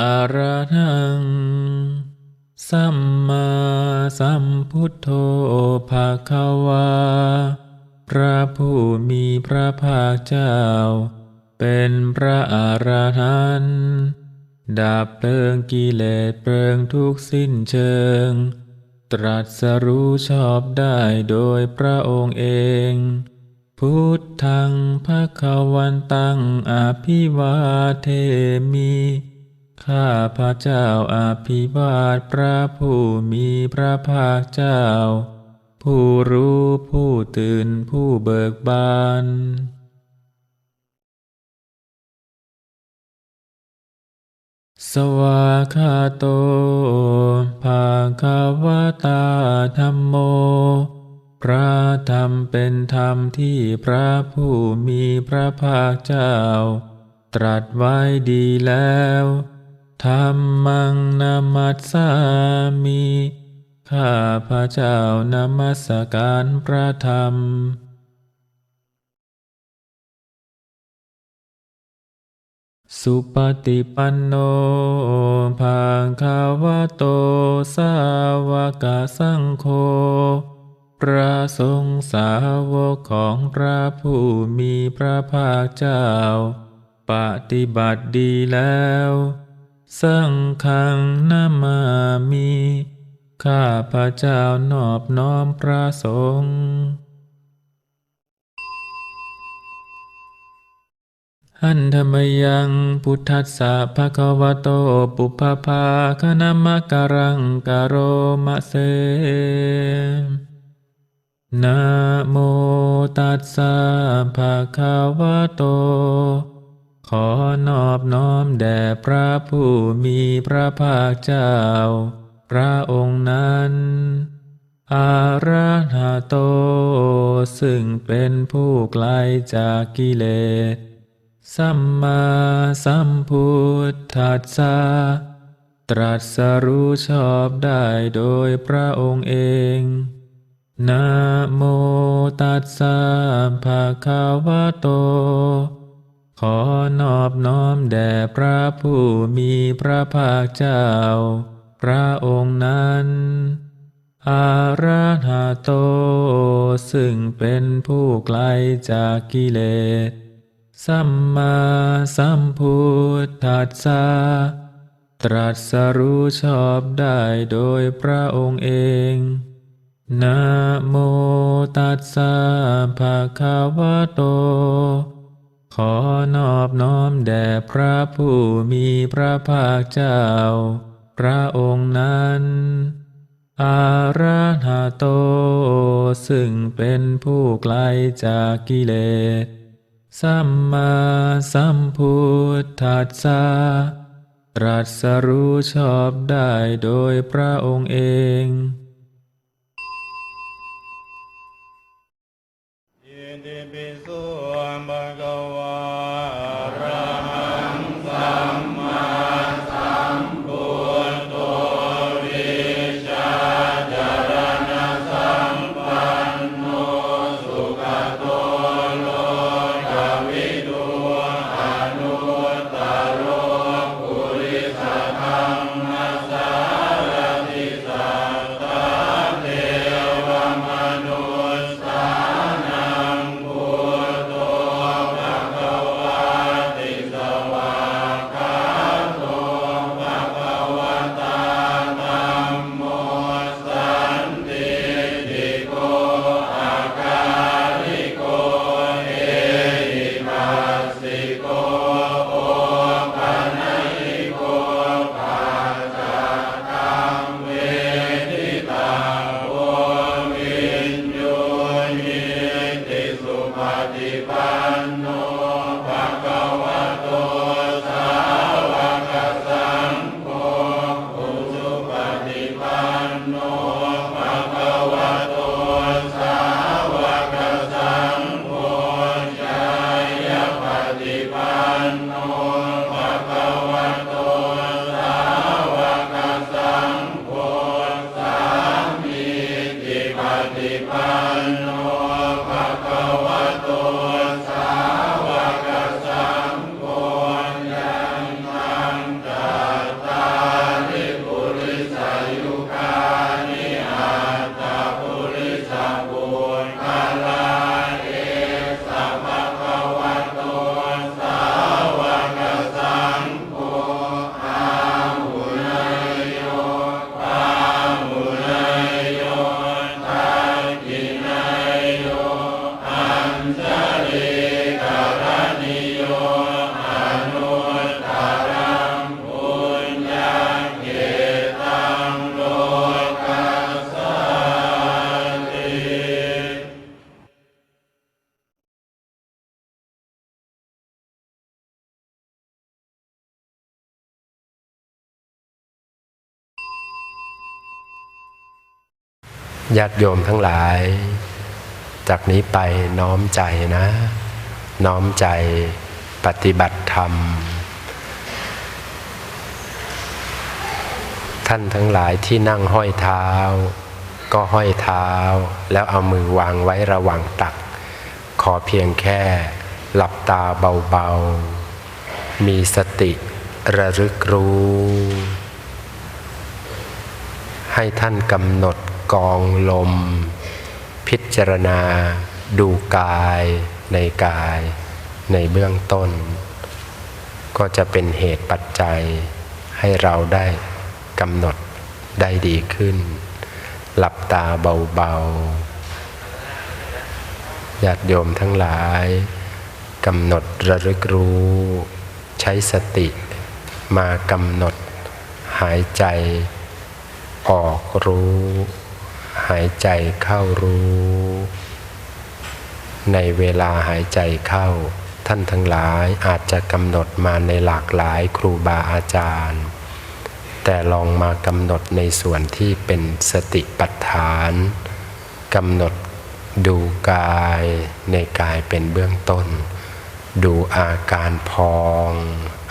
อระหัง สัมมาสัมพุทโธภาควา พระผู้มีพระภาคเจ้า เป็นพระอรหันต์ดับเพลิงกิเลสเพลิงทุกสิ้นเชิง ตรัสรู้ชอบได้โดยพระองค์เอง พุทธังภะควันตังอภิวาเทมิ ข้าพระเจ้าอาภิวาทพระผู้มีพระภาคเจ้า ผู้รู้ผู้ตื่นผู้เบิกบาน สวากขาโตภาคาวตาธรรมโม พระธรรมเป็นธรรมที่พระผู้มีพระภาคเจ้า ตรัสไว้ดีแล้ว ธรรมังนามัสสามิข้าพระเจ้านมัสการพระธรรม สุปฏิปันโนภาคาวะโตสาวกสังโฆพระสงฆ์สาวกของพระผู้มีพระภาคเจ้า ปฏิบัติดีแล้ว สังฆังนามามิข้าพระเจ้านอบน้อมพระสงฆ์หันธรรมยังพุทธัสสะภะคะวะโตปุพพภาคณมะการังกโรมะเสนะโมตัสสะภะคะวะโต ขอนอบน้อมแด่พระผู้มีพระภาคเจ้า พระองค์นั้น อาระหะโต ซึ่งเป็นผู้ไกลจากกิเลส สัมมาสัมพุทธัสสะตรัสรู้ชอบได้โดยพระองค์เอง นะโมตัสสะภะคะวะโต ขอนอบน้อมแด่พระผู้มีพระภาคเจ้า พระองค์นั้น อาระหะโต ซึ่งเป็นผู้ไกลจากกิเลส สัมมาสัมพุทธัสสะตรัสรู้ชอบได้โดยพระองค์เอง นะโมตัสสะภะคะวะโต ขอนอบน้อมแด่พระผู้มีพระภาคเจ้า พระองค์นั้น อาระหะโต ซึ่งเป็นผู้ไกลจากกิเลส สัมมาสัมพุทธัสสะตรัสรู้ชอบได้โดยพระองค์เอง ญาติโยมทั้งหลาย จากนี้ไปน้อมใจนะ น้อมใจปฏิบัติธรรม ท่านทั้งหลายที่นั่งห้อยเท้า ก็ห้อยเท้า แล้วเอามือวางไว้ระหว่างตัก ขอเพียงแค่หลับตาเบาๆ มีสติระลึกรู้ ให้ท่านกำหนด กองลม พิจารณา ดูกายในกายในเบื้องต้น ก็จะเป็นเหตุปัจจัยให้เราได้กำหนดได้ดีขึ้น หลับตาเบาๆญาติโยมทั้งหลายกำหนดระลึกรู้ ใช้สติมากำหนดหายใจออกรู้ หายใจเข้ารู้ ในเวลาหายใจเข้า ท่านทั้งหลายอาจจะกำหนดมาในหลากหลายครูบาอาจารย์ แต่ลองมากำหนดในส่วนที่เป็นสติปัฏฐานกำหนดดูกายในกายเป็นเบื้องต้น ดูอาการพอง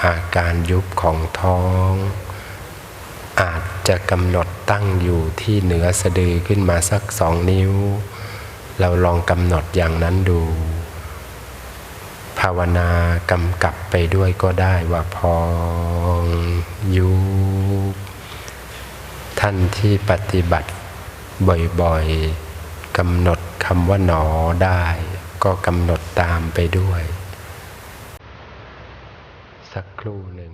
อาการยุบของท้อง อาจจะกำหนด ตั้งอยู่ที่เหนือสะดือขึ้นมาสักสองนิ้ว เราลองกำหนดอย่างนั้นดู ภาวนากำกับไปด้วยก็ได้ว่าพองยุบท่านที่ปฏิบัติบ่อยๆกำหนดคำว่าหนอได้ ก็กำหนดตามไปด้วย สักครู่หนึ่ง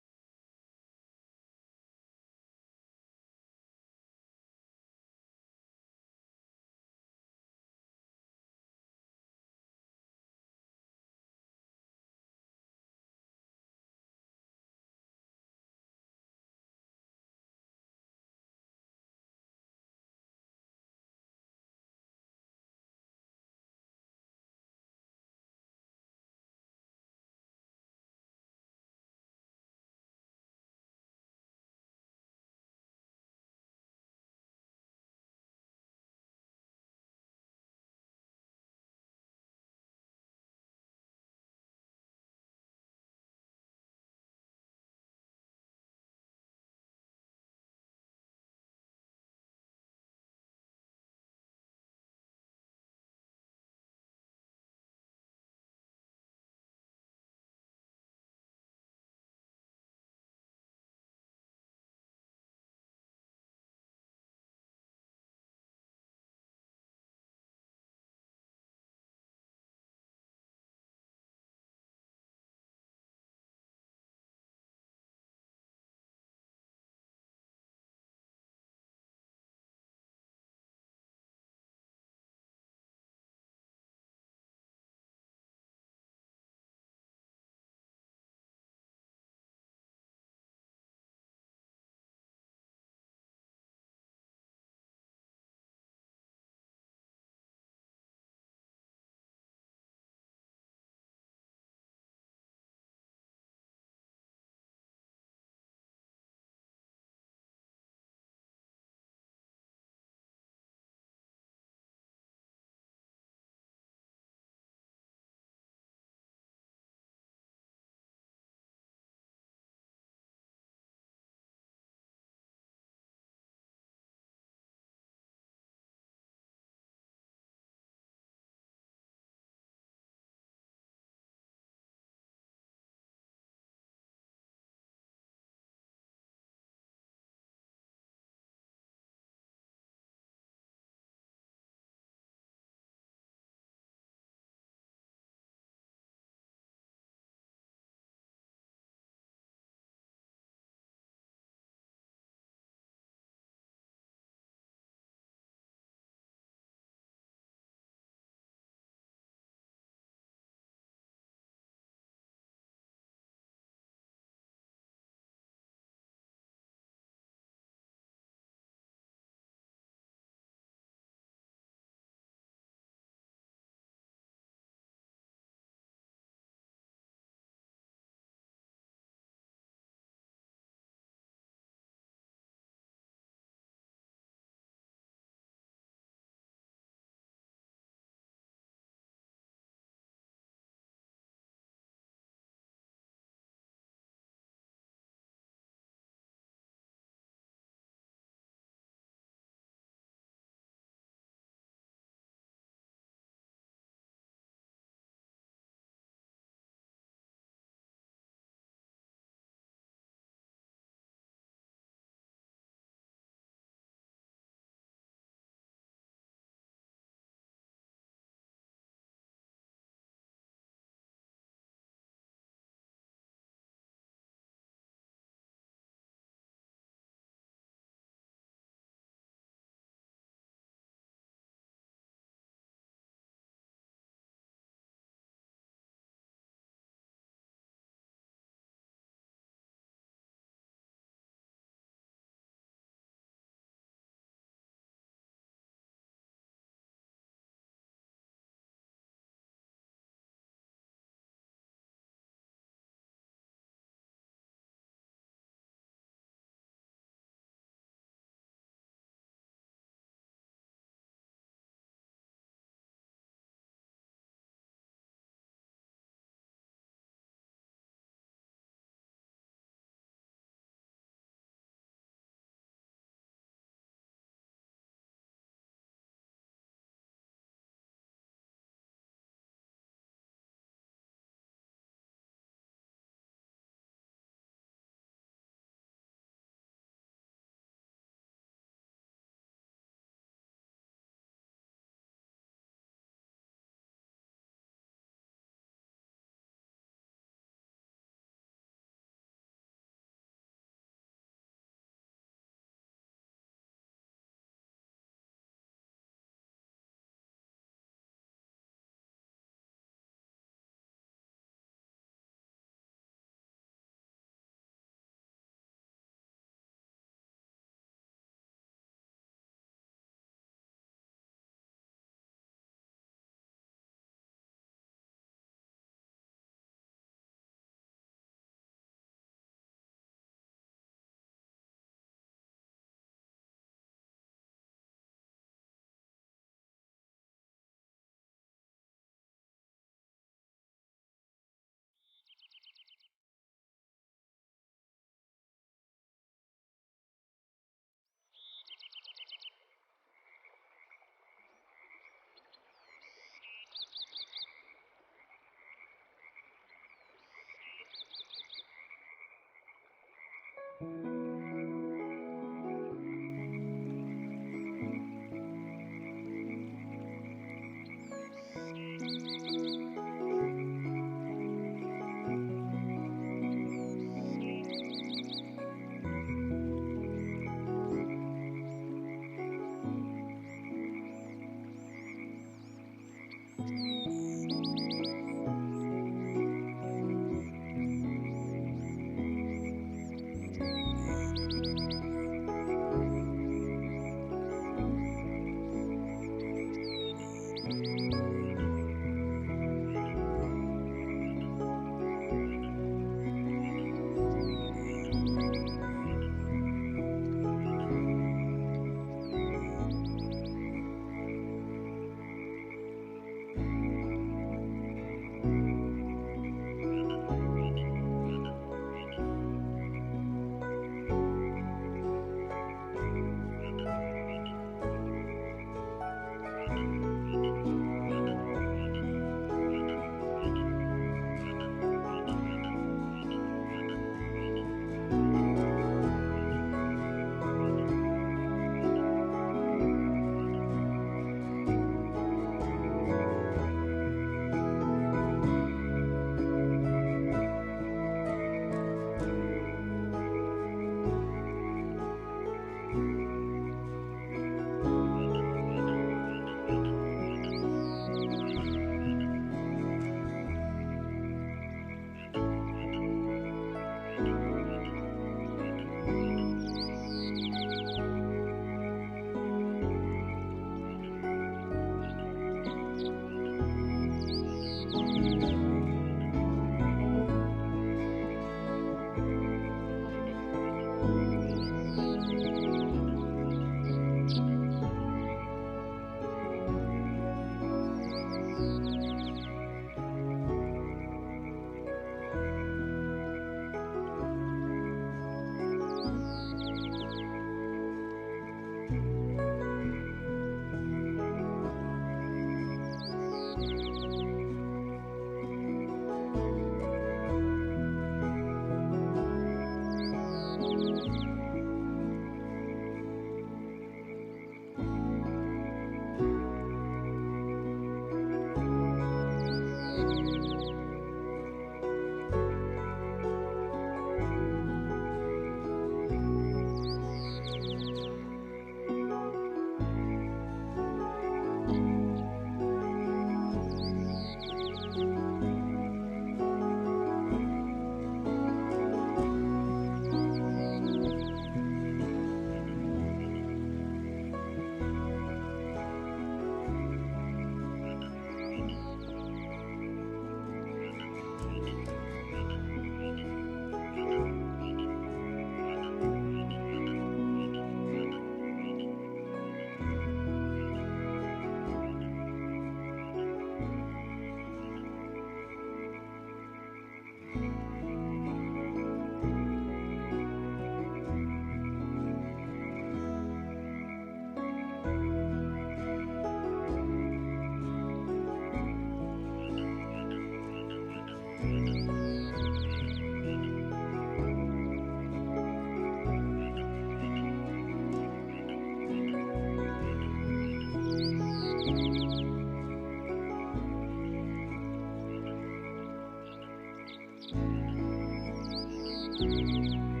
Música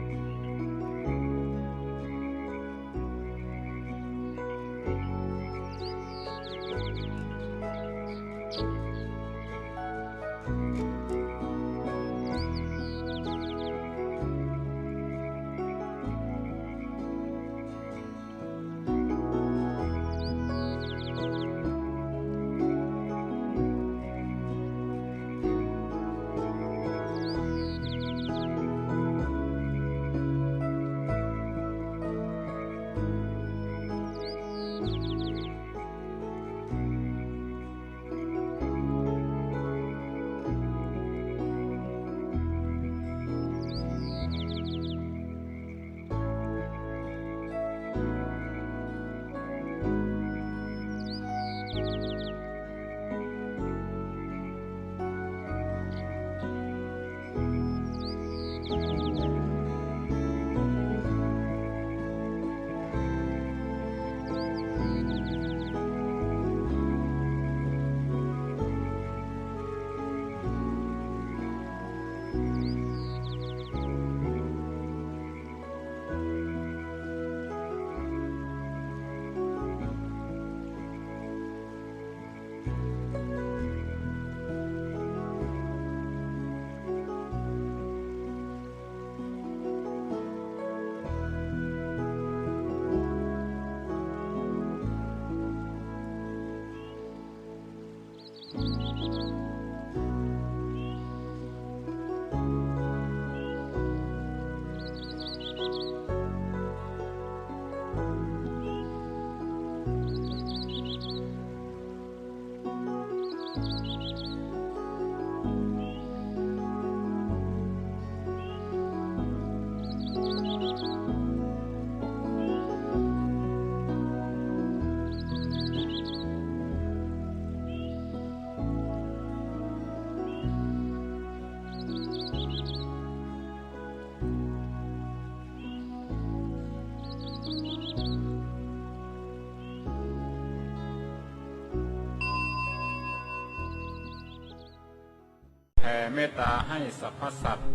เมตตาให้สรรพสัตว์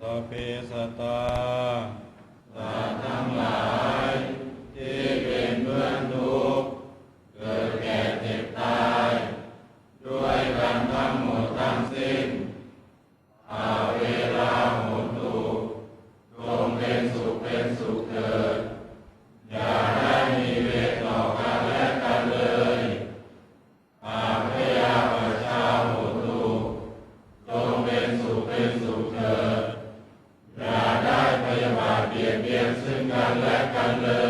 สเพสตาตว์ทั้งหลาย กันและกันเลย